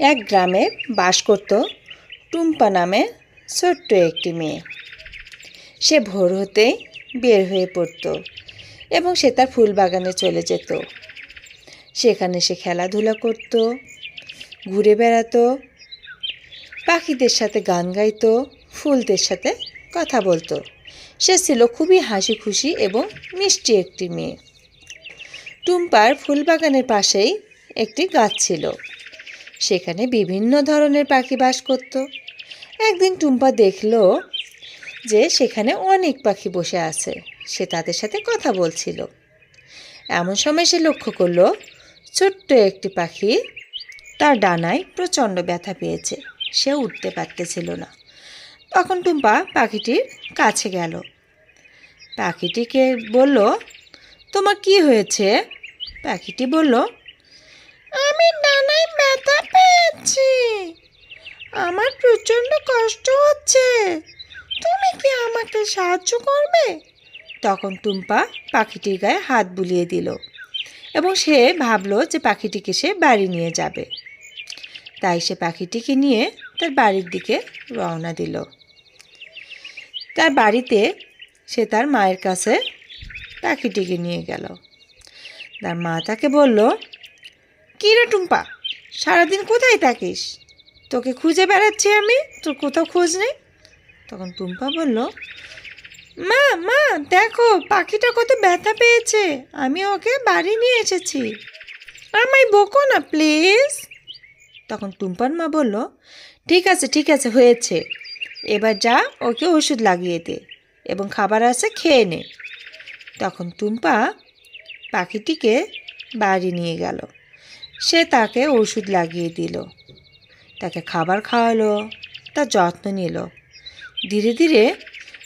এক গ্রামে বাস করত টুম্পা নামে ছোট্ট একটি মেয়ে। সে ভোর হতেই বের হয়ে পড়ত এবং সে তার ফুল বাগানে চলে যেত। সেখানে সে খেলাধুলা করত, ঘুরে বেড়াতো, পাখিদের সাথে গান গাইতো, ফুলদের সাথে কথা বলতো। সে ছিল খুবই হাসি খুশি এবং মিষ্টি একটি মেয়ে। টুম্পার ফুলবাগানের পাশেই একটি গাছ ছিল। সেখানে বিভিন্ন ধরনের পাখি বাস করত। একদিন টুম্পা দেখল যে সেখানে অনেক পাখি বসে আছে। সে তাদের সাথে কথা বলছিল। এমন সময় সে লক্ষ্য করল, ছোট্ট একটি পাখি তার ডানায় প্রচণ্ড ব্যথা পেয়েছে। সে উঠতে পারতেছিল না। তখন টুম্পা পাখিটির কাছে গেল। পাখিটিকে বলল, তোমার কি হয়েছে? পাখিটি বলল আমি ডানায় ব্যথা পেয়েছি আমার প্রচণ্ড কষ্ট হচ্ছে। তুমি কি আমাকে সাহায্য করবে? তখন টুম্পা পাখিটির গায়ে হাত বুলিয়ে দিল এবং সে ভাবলো যে পাখিটিকে সে বাড়ি নিয়ে যাবে। তাই সে পাখিটিকে নিয়ে তার বাড়ির দিকে রওনা দিল। তার বাড়িতে সে তার মায়ের কাছে পাখিটিকে নিয়ে গেল। তার মা তাকে বলল, কী রে টুম্পা, সারাদিন কোথায় থাকিস? তোকে খুঁজে বেড়াচ্ছি আমি, তোর কোথাও খোঁজ নেই। তখন টুম্পা বলল, মা মা, দেখো, পাখিটা কত ব্যথা পেয়েছে, আমি ওকে বাড়ি নিয়ে এসেছি। আমায় বকো না, প্লিজ। তখন টুম্পার মা বলল, ঠিক আছে ঠিক আছে, হয়েছে। এবার যা, ওকে ওষুধ লাগিয়ে দে এবং খাবার আছে, খেয়ে নে। তখন টুম্পা পাখিটিকে বাড়ি নিয়ে গেল। সে তাকে ওষুধ লাগিয়ে দিল। তাকে খাবার খাওয়ালো, তার যত্ন নিল। ধীরে ধীরে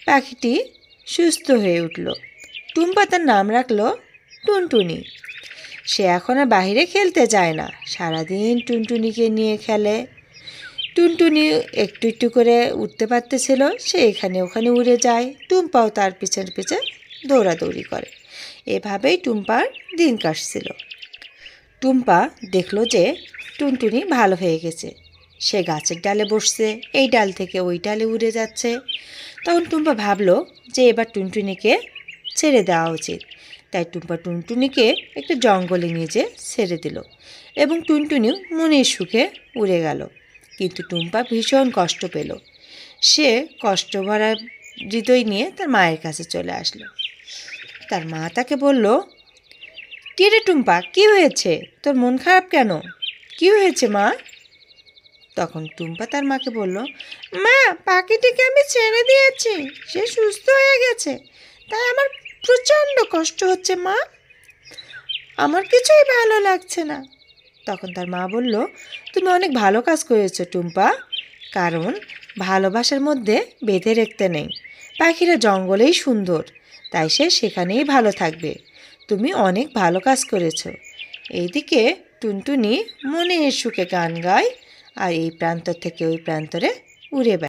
পাখিটি সুস্থ হয়ে উঠল। টুম্পা তার নাম রাখল টুনটুনি। সে এখন আর বাহিরে খেলতে যায় না। সারাদিন টুনটুনিকে নিয়ে খেলে। টুনটুনি একটু একটু করে উঠতে পারতেছিল, সে এখানে ওখানে উড়ে যায়। টুম্পাও তার পিছন পিছন দৌড়াদৌড়ি করে। এভাবেই টুম্পার দিন কাটছিল। টুম্পা দেখল যে টুনটুনি ভালো হয়ে গেছে। সে গাছের ডালে বসছে, এই ডাল থেকে ওই ডালে উড়ে যাচ্ছে। তখন টুম্পা ভাবলো যে এবার টুনটুনিকে ছেড়ে দেওয়া উচিত। তাই টুম্পা টুনটুনিকে একটু জঙ্গলে নিয়ে যেয়ে ছেড়ে দিল এবং টুনটুনিও মনের সুখে উড়ে গেল। কিন্তু টুম্পা ভীষণ কষ্ট পেল। সে কষ্ট ভরা হৃদয় নিয়ে তার মায়ের কাছে চলে আসলো। তার মা তাকে বলল কী রে টুম্পা, কী হয়েছে? তোর মন খারাপ কেন? কী হয়েছে মা? তখন টুম্পা তার মাকে বলল, মা, পাখিটিকে আমি ছেড়ে দিয়েছি। সে সুস্থ হয়ে গেছে। তাই আমার প্রচণ্ড কষ্ট হচ্ছে, মা। আমার কিছুই ভালো লাগছে না। তখন তার মা বলল, তুমি অনেক ভালো কাজ করেছ টুম্পা। কারণ ভালোবাসার মধ্যে বেঁধে রাখতে নেই। পাখিরা জঙ্গলেই সুন্দর। তাই সে সেখানেই ভালো থাকবে। তুমি অনেক ভালো কাজ করেছ। এইদিকে টুনটুনি মনের সুখে গান গায়। আর এই প্রান্ত থেকে ওই প্রান্তরে উড়ে